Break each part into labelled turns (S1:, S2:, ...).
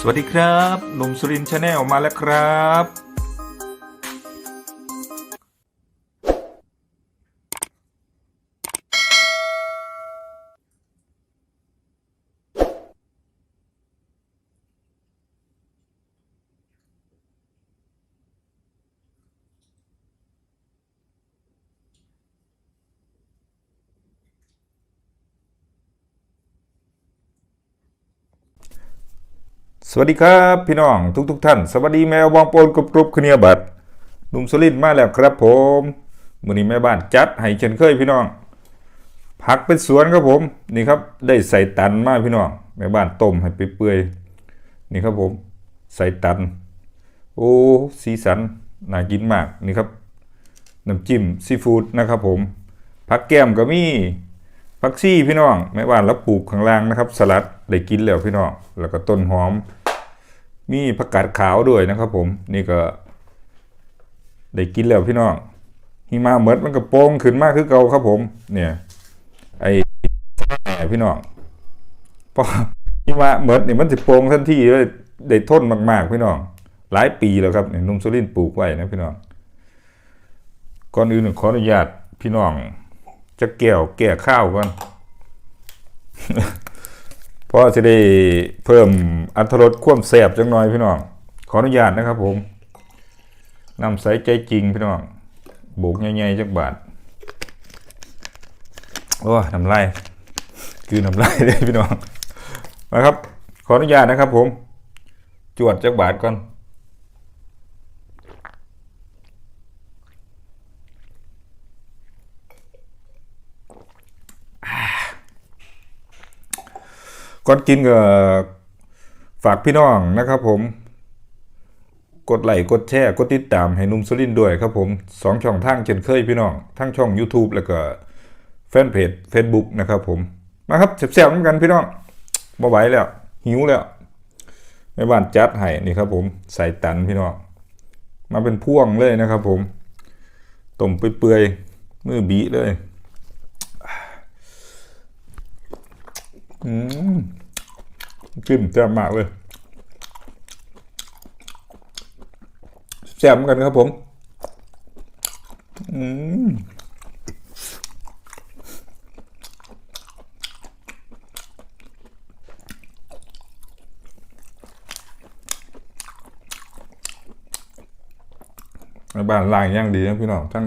S1: สวัสดีครับหนุ่มสุรินชาแนลมาแล้วครับ สวัสดีครับพี่น้องทุกทกๆท่าน สวัสดีแมวบองโปนกรุบกรุบคเนียบัดหนุ่มสุรินมาแล้วครับผมมือนี้แม่บ้านจัดให้เช่นเคยพี่น้อง ผักเป็นสวนครับผมนี่ครับได้ใส่ตันมากพี่น้องแม่บ้านต้มให้เปื่อยๆนี่ครับผม ใส่ตัน โอ้สีสันน่ากินมากนี่ครับน้ำจิ้มซีฟู้ดนะครับผมผักแก้มก็มีผักซี่พี่น้องแม่บ้านแล้วปลูกข้างล่างนะครับ สลัดได้กินแล้วพี่น้องแล้วก็ต้นหอม มีผักกาดขาวด้วยนะครับผมนี่ก็ได้กินแล้วพี่น้องหิมะเมดมันก็โป่งขึ้นมากคือเก่าครับผม เนี่ย ไอ้แหม่พี่น้องพอหิมะเมดนี่มันจะโป่งทันทีเลยได้ทนมาก ๆ พี่น้อง หลายปีแล้วครับเนี่ยนุ่มสุรินปลูกไว้นะพี่น้องก่อนอื่นขออนุญาตพี่น้อง จะแก้วแก่ข้าวก่อน เพราะจะได้เพิ่มอัตรสควมแสบจังหน่อยพี่น้อง ขออนุญาตนะครับผมนำใส่ใจจริงพี่น้องโบกใหญ่ๆจักบาท โอ้ยน้ำลายคือน้ำลายเลยพี่น้องนะครับ ขออนุญาตนะครับผม จวดจักบาทก่อน ก่อนกินก็ฝากพี่น้องนะครับผม กดไลค์กดแชร์กดติดตามให้นุ่มสุรินด้วยครับผมสองช่องทางเช่นเคยพี่น้อง ทั้งช่อง YouTube แล้วก็แฟนเพจ Facebook นะครับผม มาครับแซ่บๆเหมือนกันพี่น้องบ่ไหวแล้ว หิวแล้วแม่บ้านจัดให้นี่ครับผมใส่ตันพี่น้องมาเป็นพ่วงเลยนะครับผมต้มเปื่อยๆมือบีเลย อืม จิ้มแซ่บมากเลยแซ่บเหมือนกันครับผมอืมบ้านล่างย่างดีนะพี่น้องทั้ง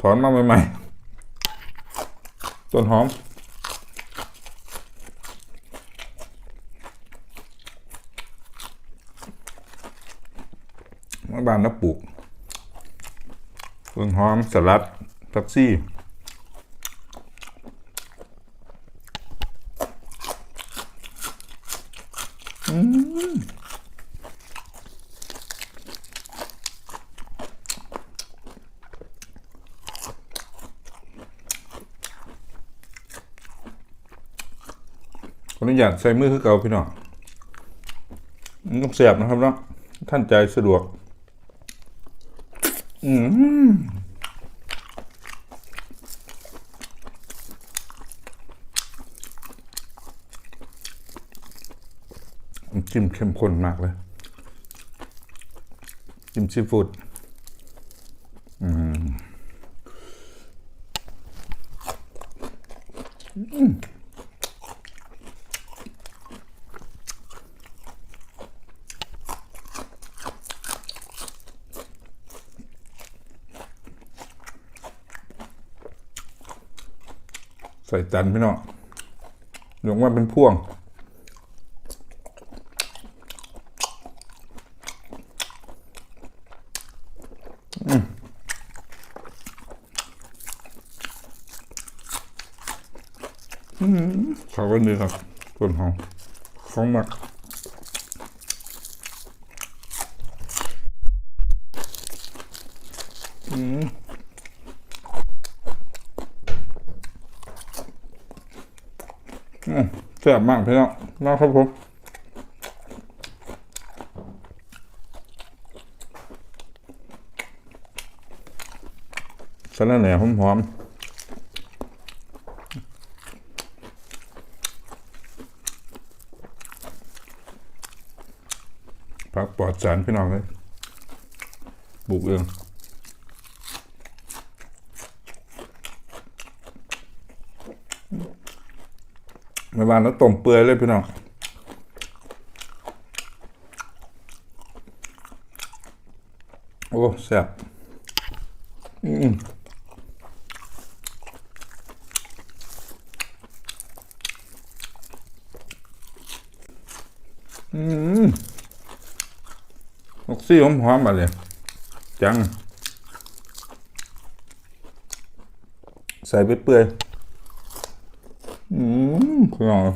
S1: ถอนมาใหม่ๆต้นหอม มาบ้านนับปลูกต้นหอมสลัดท็กซี่ขออนุญาตใส่มือคือเก่าพี่น้องมันต้องเสียบนะครับเนาะท่านใจสะดวก อืมจิ้มเข้มข้นมากเลย จิ้มซีฟู้ดอืมใส่จานพี่น้องหลงว่าเป็นพ่วง อืมเขาก็ดีครับส่วนหอมของมากอืมอืม แซ่บมากพี่น้องนะครับผมสลัดแหน่หอมๆผักปลอดสารพี่น้องเลยปลูกเอง ในบ้านแล้วต้มเปื่อยเลยพี่น้องโอ้แซ่บอืมอืมออกซี่หอมหอมมาเลยจัง ใส่ไปเปื่อย อืมพี่น้อง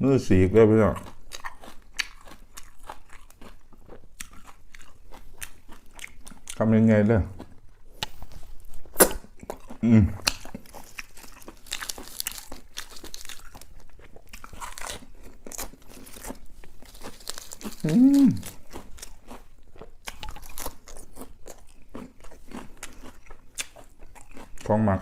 S1: มือสีกเลยพี่น้องทำยังไงเด้ออืมอืมของหมัก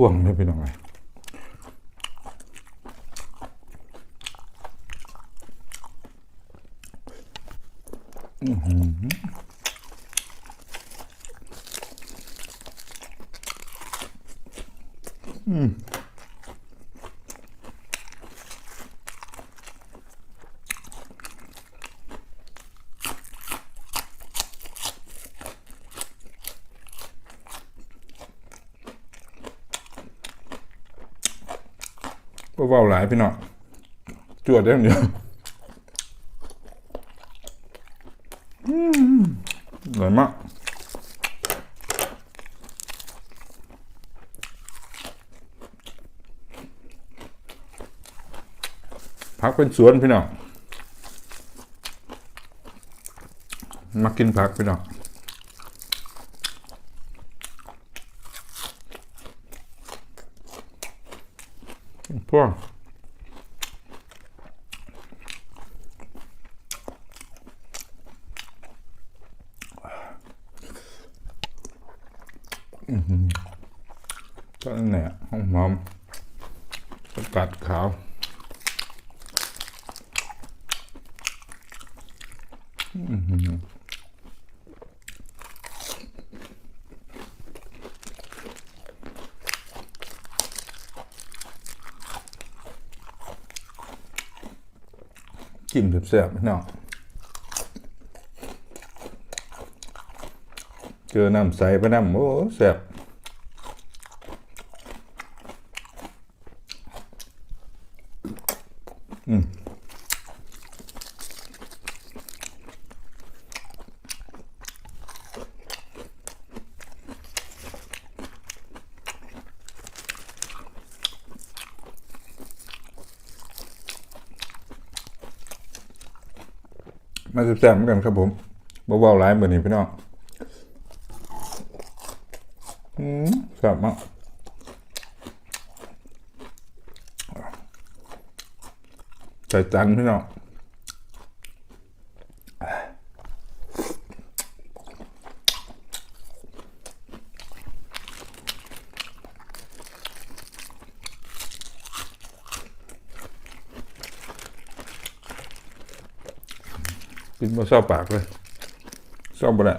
S1: เป็นพ่วงเลยพี่น้องไง เบาๆหลายพี่น้องจวดได้เดียวอืมอร่อยมากผักเป็นสวนพี่น้องมากินผักพี่น้อง พวกก็นั่นแหละหอมหอมสกัดขาวอื้อ จิ้มแซ่บๆพี่น้องเจอน้ำใสไปน้ำโอ้แซ่บมาแซ่บๆเหมือนกันครับผมเบาๆหลายเหมือนนี้พี่น้องอืมแซ่บมากใส่จานพี่น้อง มาเศร้าปากเลยเศร้าบ่ได้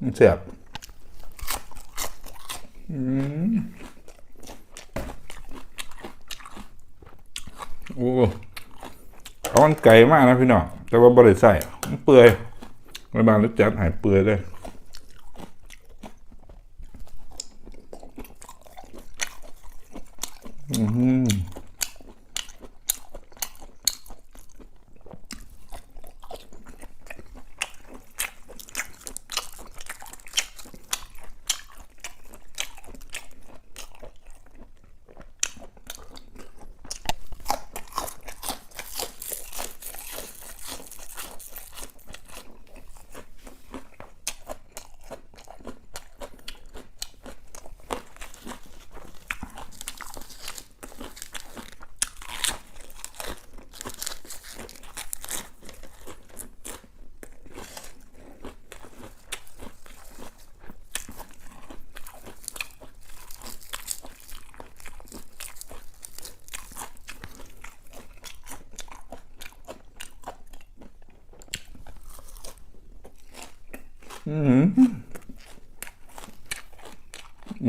S1: มันแซ่บอืมโอ้เอามันไก่มากนะพี่น้องแต่ว่าบริใส่มันเปื่อยในบางรสจัดหายเปื่อยเลย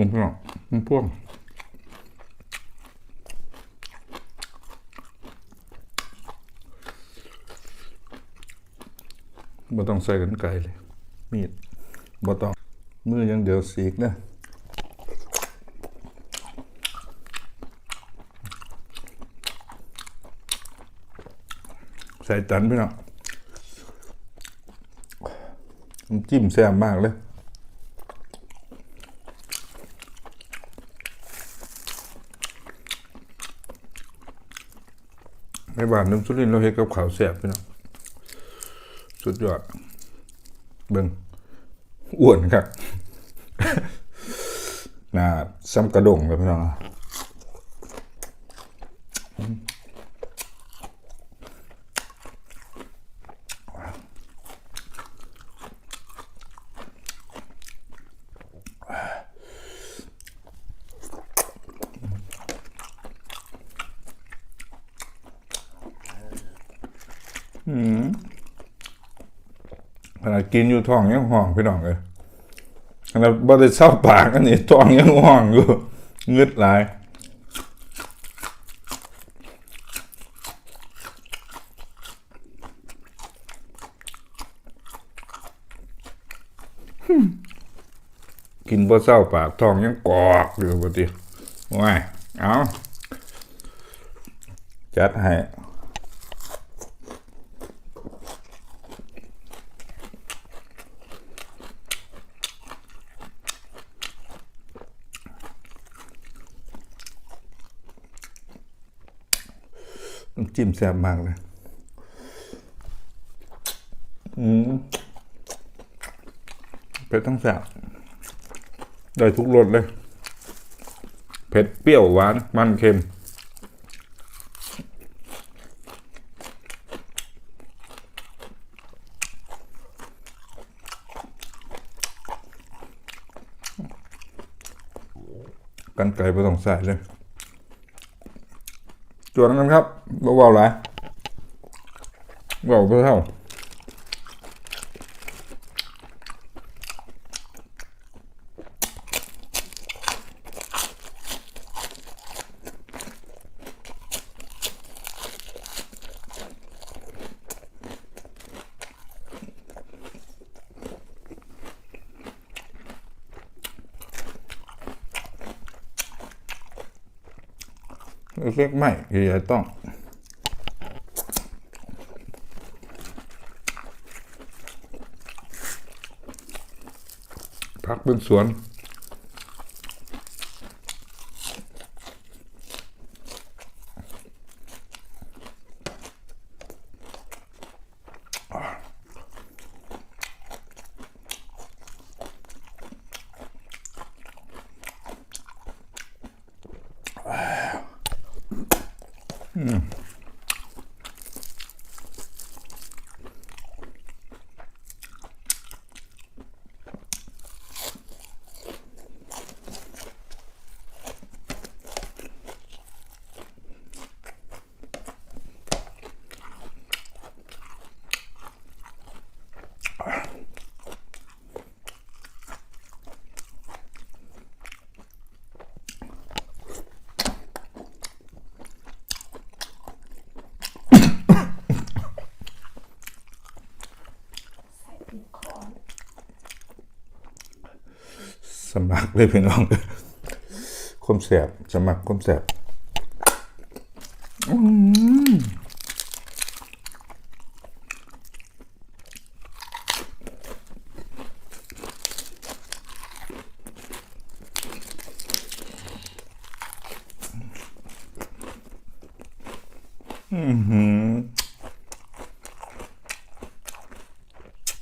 S1: มันพวกมันพวกบ่ต้องใส่กันไกลเลย มีดบ่ต้องมืออยังเดี๋ยวสีกนะใส่ตันพี่น้องน้ำจิ้มแซ่บมากเลย บ้านน้ำสุรินเราเฮ็ดกับข้าวแซ่บพี่น้องสุดยอดเบิ่งอ้วนครับน่าซ้ำกระดงเลยพี่น้อง ขนาดกินอยู่ท้องยังห่องพี่น้องเลยขนาดบ่ได้เศร้าปากอันนี้ท้องยังห่องอยู่งึดหลายกินบ่เศร้าปากท้องยังกอกอยู่ปกติว้ายเอาจัดให้ จิ้มแซ่บมากเลยอืมเผ็ดทั้งแซ่บได้ทุกรสเลย เผ็ดเปรี้ยวหวานมันเค็มกันไก่ไม่ต้องใส่เลย จวนกันครับเบาๆหลายเบาเพื่อเท่า เล็กๆไม่ใหญ่ๆต้อง พักเป็นสวน สมัครเลยพี่น้องคมแสบสมัครคมแสบ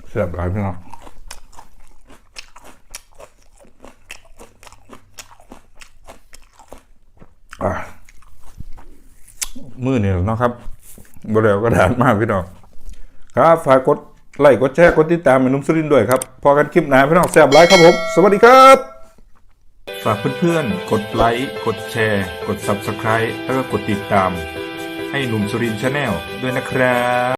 S1: แสบหลายพี่น้อง อะ มือนี่เนาะครับบริเวกระดานมากพี่น้องครับฝากกดไลค์กดแชร์กดติดตามให้หนุ่มสุรินด้วยครับ พอกันคลิปหน้าพี่น้องแซ่บไลค์ครับผม สวัสดีครับ ฝากเพื่อนๆ กดไลค์ กดแชร์ กด Subscribe แล้วก็กดติดตาม ให้หนุ่มสุรินชาแนลด้วยนะครับ